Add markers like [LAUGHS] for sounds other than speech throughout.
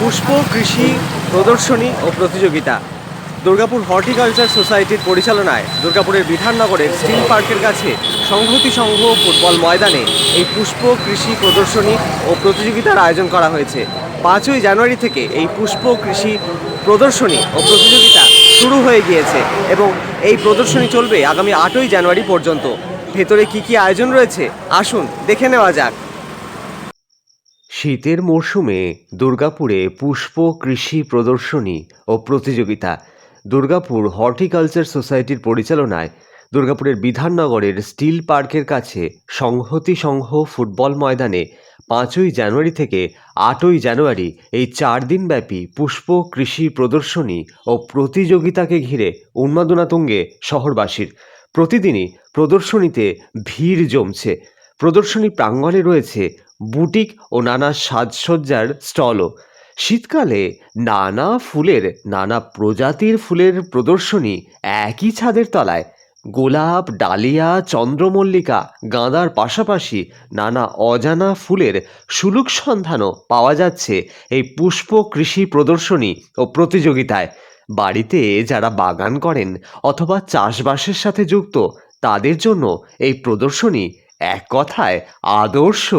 পুষ্প, কৃষি, প্রদর্শনী ও প্রতিযোগিতা। দুর্গাপুর হর্টিকালচার সোসাইটির পরিচালনায় দুর্গাপুরের বিধাননগরের স্টিল পার্কের কাছে সংহতি সংঘ ফুটবল ময়দানে এই পুষ্প, কৃষি, প্রদর্শনী ও প্রতিযোগিতার আয়োজন করা হয়েছে। পাঁচই জানুয়ারি থেকে এই পুষ্প, কৃষি, প্রদর্শনী ও প্রতিযোগিতা শুরু হয়ে গিয়েছে এবং এই প্রদর্শনী চলবে আগামী আটই জানুয়ারি পর্যন্ত। ভেতরে কি কি আয়োজন রয়েছে? আসুন দেখে নেওয়া যাক। শীতের মরশুমে দুর্গাপুরে পুষ্প কৃষি প্রদর্শনী ও প্রতিযোগিতা। দুর্গাপুর হর্টিকালচার সোসাইটির পরিচালনায় দুর্গাপুরের বিধাননগরের স্টিল পার্কের কাছে সংহতি সংঘ ফুটবল ময়দানে পাঁচই জানুয়ারি থেকে আটই জানুয়ারি এই চার দিনব্যাপী পুষ্প কৃষি প্রদর্শনী ও প্রতিযোগিতাকে ঘিরে উন্মাদনা তুঙ্গে শহরবাসীর। প্রতিদিনই প্রদর্শনীতে ভিড় জমছে। প্রদর্শনী প্রাঙ্গণে রয়েছে বুটিক ও নানা সাজসজ্জার স্টলও। শীতকালে নানা ফুলের, নানা প্রজাতির ফুলের প্রদর্শনী একই ছাদের তলায়। গোলাপ, ডালিয়া, চন্দ্রমল্লিকা গাঁদার পাশাপাশি নানা অজানা ফুলের সুলুক সন্ধানও পাওয়া যাচ্ছে এই পুষ্প কৃষি প্রদর্শনী ও প্রতিযোগিতায়। বাড়িতে যারা বাগান করেন অথবা চাষবাসের সাথে যুক্ত, তাদের জন্য এই প্রদর্শনী এক কথায় আদর্শ।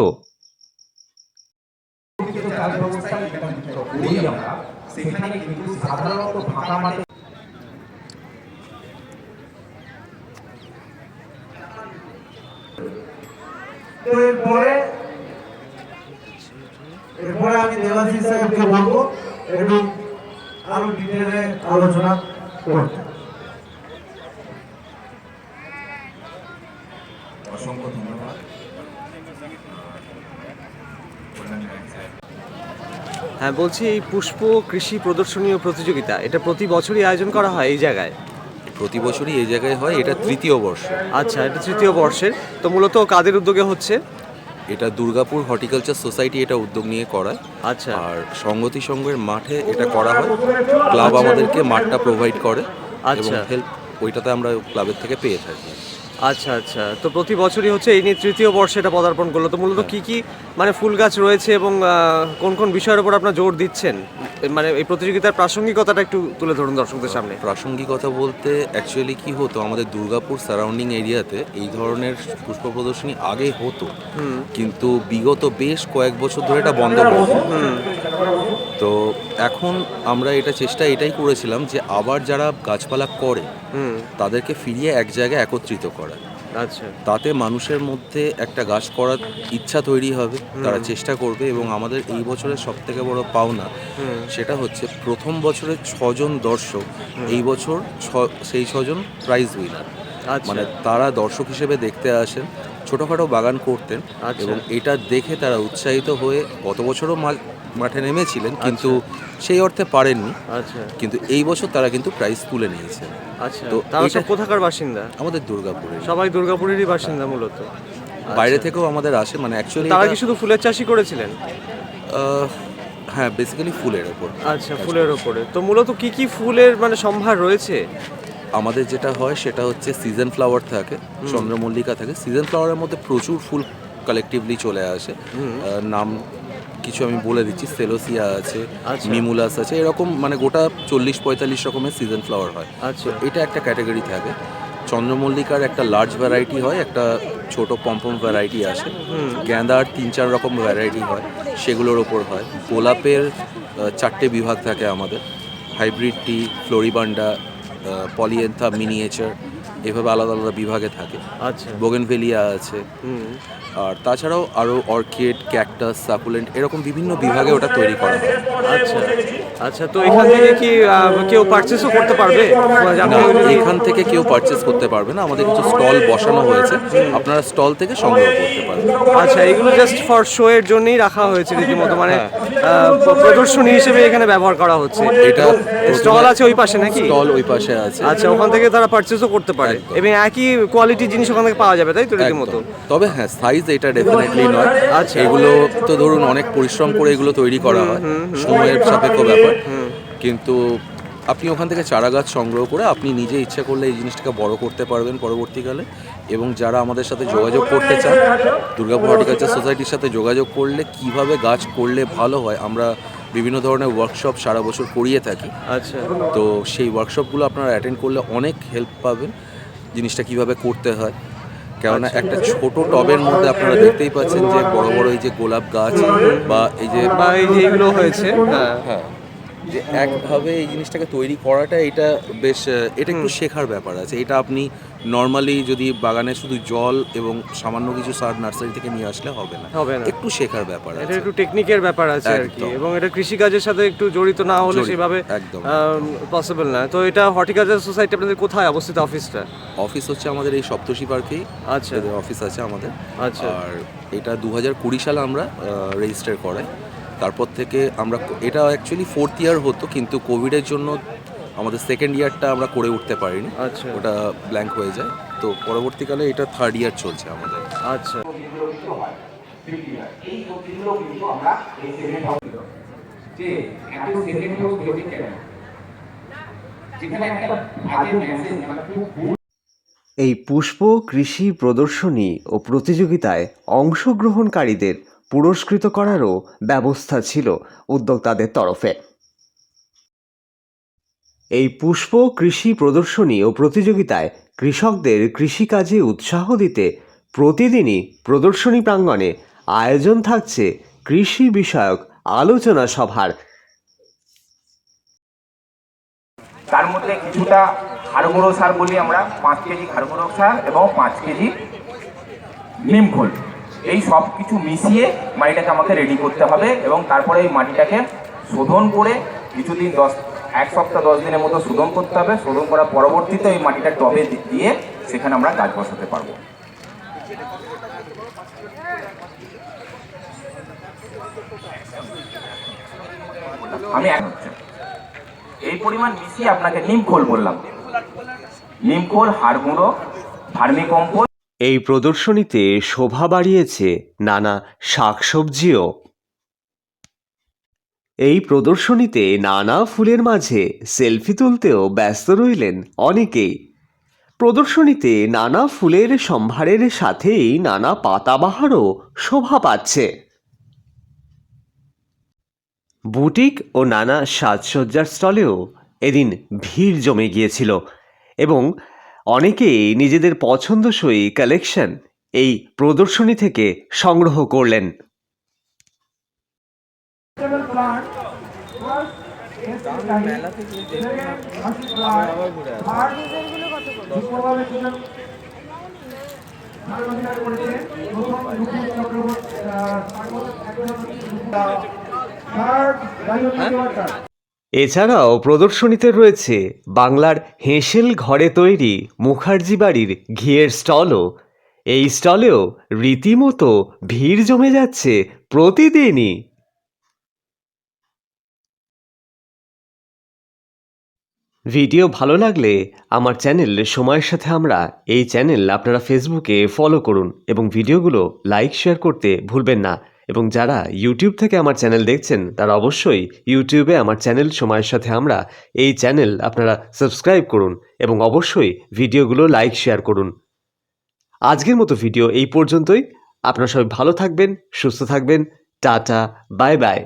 কাজ ব্যবস্থা করি আমরা সেখানে কিন্তু সাধারণত ফাঁকা মাঠে তো এরপরে এরপরে আমি দেবাশিস সাহেবকে বলব একটু আরও ডিটেলে আলোচনা করতে। অসংখ্য ধন্যবাদ। হ্যাঁ বলছি এই পুষ্প কৃষি প্রদর্শনী ও প্রতিযোগিতা এটা প্রতি বছরই আয়োজন করা হয় এই জায়গায়? প্রতি বছরই এই জায়গায় হয় এটা তৃতীয় বর্ষ। আচ্ছা এটা তৃতীয় বর্ষের তো মূলত কাদের উদ্যোগে হচ্ছে? এটা দুর্গাপুর হর্টিকালচার সোসাইটি এটা উদ্যোগ নিয়ে করায়। আচ্ছা। আর সংগতি সংঘের মাঠে এটা করা হয়। ক্লাব আমাদেরকে মাঠটা প্রোভাইড করে আচ্ছা। হেল্প ওইটাতে আমরা ক্লাবের থেকে পেয়ে থাকি। আচ্ছা আচ্ছা। তো প্রতি বছরই হচ্ছে এই নিয়ে তৃতীয় বর্ষে এটা পদার্পণ করল। তো মূলত কি কি মানে ফুল গাছ রয়েছে এবং কোন কোন বিষয়ের উপর আপনার জোর দিচ্ছেন? মানে এই প্রতিযোগিতার প্রাসঙ্গিকতাটা একটু তুলে ধরুন দর্শকদের সামনে। প্রাসঙ্গিকতা বলতে অ্যাকচুয়ালি কি হতো? আমাদের দুর্গাপুর সারাউন্ডিং এরিয়াতে এই ধরনের পুষ্প প্রদর্শনী আগে হতো। কিন্তু বিগত বেশ কয়েক বছর ধরে এটা বন্ধ হয়েছে। তো এখন আমরা এটা চেষ্টা এটাই করেছিলাম যে আবার যারা গাছপালা করে তাদেরকে ফিরিয়ে এক জায়গায় একত্রিত করা। আচ্ছা। তাতে মানুষের মধ্যে একটা গাছ করার ইচ্ছা তৈরি হবে তারা চেষ্টা করবে এবং আমাদের এই বছরের সব থেকে বড় পাওনা সেটা হচ্ছে প্রথম বছরে ছজন দর্শক এই বছর ছ- সেই ছজন প্রাইজ উইনার আচ্ছা। মানে তারা দর্শক হিসেবে দেখতে আসেন ছোটোখাটো বাগান করতেন আচ্ছা। এবং এটা দেখে তারা উৎসাহিত হয়ে গত বছরও মাঠে নেমেছিলেন কিন্তু সেই অর্থে পারেননি। আচ্ছা। কিন্তু এই বছর তারা কিন্তু প্রাইজ তুলে নিয়েছেন। আচ্ছা। তো তারা সব কোথাকার বাসিন্দা? আমাদের দুর্গাপুরে সবাই দুর্গাপুরেরই বাসিন্দা মূলত। বাইরে আচ্ছা। থেকেও আমাদের আসে মানে অ্যাকচুয়ালি তারা কি শুধু ফুলের চাষই করেছিলেন? হ্যাঁ বেসিক্যালি ফুলের ওপর। আচ্ছা ফুলের ওপরে। তো মূলত কি কি ফুলের মানে সম্ভার রয়েছে? আমাদের যেটা হয় সেটা হচ্ছে সিজন ফ্লাওয়ার থাকে চন্দ্রমল্লিকা থাকে। সিজন ফ্লাওয়ারের মধ্যে প্রচুর ফুল কালেকটিভলি চলে আসে। নাম কিছু আমি বলে দিচ্ছি সেলোসিয়া আছে আচ্ছা। মিমুলাস আছে এরকম মানে গোটা চল্লিশ পঁয়তাল্লিশ রকমের সিজন ফ্লাওয়ার হয়। আচ্ছা। এটা একটা ক্যাটাগরি থাকে চন্দ্রমল্লিকার একটা লার্জ ভ্যারাইটি হয় একটা ছোট পম্পম ভ্যারাইটি আসে। গ্যাঁদার তিন চার রকম ভ্যারাইটি হয় সেগুলোর ওপর হয়। গোলাপের চারটে বিভাগ থাকে আমাদের। Hybrid tea floribunda polyantha miniature এভাবে আলাদা আলাদা বিভাগে থাকে। আচ্ছা। বোগেনভেলিয়া আছে। হুম। আর তাছাড়াও আরও অর্কিড ক্যাকটাস সাকুলেন্ট এরকম বিভিন্ন বিভাগে ওটা তৈরি করা হয়। আচ্ছা। আচ্ছা তো এখান থেকে কি কেউ পারচেসও করতে পারবে? না এখান থেকে কেউ পারচেস করতে পারবে না। আমাদের কিছু স্টল বসানো হয়েছে। আপনারা স্টল থেকে সংগ্রহ করতে পারবেন। আচ্ছা এগুলো জাস্ট ফর শো এর জন্যই রাখা হয়েছে রীতিমতো। মানে হ্যাঁ। প্রদর্শনী হিসেবে এখানে ব্যবহার করা হচ্ছে। এটা স্টল আছে ওই পাশে নাকি? স্টল ওই পাশে আছে। আচ্ছা ওখান থেকে তারা পারচেসও করতে পারে একদম। এবং একই কোয়ালিটির জিনিস ওখান থেকে পাওয়া যাবে তাই তো রীতিমতো। তবে হ্যাঁ সাইজ এটা ডেফিনেটলি [LAUGHS] নয়। আচ্ছা। এগুলো তো ধরুন অনেক পরিশ্রম করে এগুলো তৈরি করা হয়। সময়ের সাপেক্ষ ব্যাপার। কিন্তু আপনি ওখান থেকে চারা গাছ সংগ্রহ করে আপনি নিজে ইচ্ছা করলে এই জিনিসটাকে বড় করতে পারবেন পরবর্তীকালে। এবং যারা আমাদের সাথে যোগাযোগ করতে চান দুর্গাপুর হর্টিকালচার সোসাইটির সাথে যোগাযোগ করলে কীভাবে গাছ করলে ভালো হয় আমরা বিভিন্ন ধরনের ওয়ার্কশপ সারা বছর করিয়ে থাকি। আচ্ছা। তো সেই ওয়ার্কশপগুলো আপনারা অ্যাটেন্ড করলে অনেক হেল্প পাবেন। জিনিসটা কীভাবে করতে হয়। কেননা একটা ছোট টবের মধ্যে আপনারা দেখতেই পাচ্ছেন যে বড় বড় এই যে গোলাপ গাছ বা এই যে বা এই যে এগুলো হয়েছে হ্যাঁ। হ্যাঁ। যে একভাবে এই জিনিসটাকে তৈরি করাটা এটা বেশ এটা একটু শেখার ব্যাপার আছে। এটা আপনি নর্মালি যদি বাগানে শুধু জল এবং সামান্য কিছু সার নার্সারি থেকে নিয়ে আসলে হবে না। হবে না। একটু শেখার ব্যাপার আছে। এটা একটু টেকনিকের ব্যাপার আছে আর কি। এবং এটা কৃষিকাজের সাথে একটু জড়িত না হলে সেভাবে একদম। পসিবল না। তো এটা হর্টিকালচার সোসাইটি আপনাদের কোথায় অবস্থিত অফিসটা অফিস হচ্ছে আমাদের এই সপ্তষী পার্কেই আচ্ছা। অফিস আছে আমাদের। আচ্ছা। আর এটা দু হাজার কুড়ি সালে আমরা রেজিস্টার করাই তারপর থেকে আমরা এটা অ্যাকচুয়ালি ফোর্থ ইয়ার হতো কিন্তু কোভিডের জন্য আমাদের সেকেন্ড ইয়ারটা আমরা করে উঠতে পারিনি। আচ্ছা। ওটা ব্ল্যাঙ্ক হয়ে যায়। তো পরবর্তীকালে এটা থার্ড ইয়ার চলছে আমাদের। আচ্ছা। মানে এই পুষ্প কৃষি প্রদর্শনী ও প্রতিযোগিতায় অংশগ্রহণকারীদের পুরস্কৃত করারও ব্যবস্থা ছিল উদ্যোক্তাদের তরফে। এই পুষ্প কৃষি প্রদর্শনী ও প্রতিযোগিতায় কৃষকদের কৃষিকাজে উৎসাহ দিতে প্রতিদিনই প্রদর্শনী প্রাঙ্গণে আয়োজন থাকছে কৃষি বিষয়ক আলোচনা সভার। তার মধ্যে কিছুটা হাড়গুঁড়ো সার বলি আমরা, পাঁচ কেজি হাড়গুঁড়ো সার এবং পাঁচ কেজি নিমখোল এই সব কিছু মিশিয়ে মাটিটাকে আমাকে রেডি করতে হবে এবং তারপরে এই মাটিটাকে শোধন করে কিছুদিন দশ, এক সপ্তাহ, দশ দিনের মতো শোধন করতে হবে। শোধন করার পরবর্তীতে এই মাটিটা টবে দিয়ে সেখানে আমরা গাছ বসাতে পারব। আমি এক এই পরিমাণ মিশিয়ে আপনাকে নিমখোল বললাম। নিমখোল হাড়গুঁড়ো ভার্মিকম্পোস্ট এই প্রদর্শনীতে শোভা বাড়িয়েছে নানা শাকসবজিও। এই প্রদর্শনীতে নানা ফুলের মাঝে সেলফি তুলতেও ব্যস্ত রইলেন অনেকেই। প্রদর্শনীতে নানা ফুলের সম্ভারের সাথেই নানা পাতাবাহারও শোভা পাচ্ছে। বুটিক ও নানা সাজসজ্জার স্টলেও এদিন ভিড় জমে গিয়েছিল এবং অনেকেই নিজেদের পছন্দসই কালেকশন এই প্রদর্শনী থেকে সংগ্রহ করলেন। এছাড়াও প্রদর্শনীতে রয়েছে বাংলার হেঁসেল ঘরে তৈরি মুখার্জি বাড়ির ঘিয়ের স্টলও। এই স্টলেও রীতিমতো ভিড় জমে যাচ্ছে প্রতিদিনই। ভিডিও ভালো লাগলে আমার চ্যানেল সময়ের সাথে আমরা এই চ্যানেল আপনারা ফেসবুকে ফলো করুন এবং ভিডিওগুলো লাইক শেয়ার করতে ভুলবেন না। এবং যারা ইউটিউব থেকে আমার চ্যানেল দেখছেন, তারা অবশ্যই ইউটিউবে আমার চ্যানেল সময়ের সাথে আমরা এই চ্যানেল আপনারা সাবস্ক্রাইব করুন এবং অবশ্যই ভিডিওগুলো লাইক শেয়ার করুন। আজকের মতো ভিডিও এই পর্যন্তই। আপনারা সবাই ভালো থাকবেন, সুস্থ থাকবেন। Tata bye bye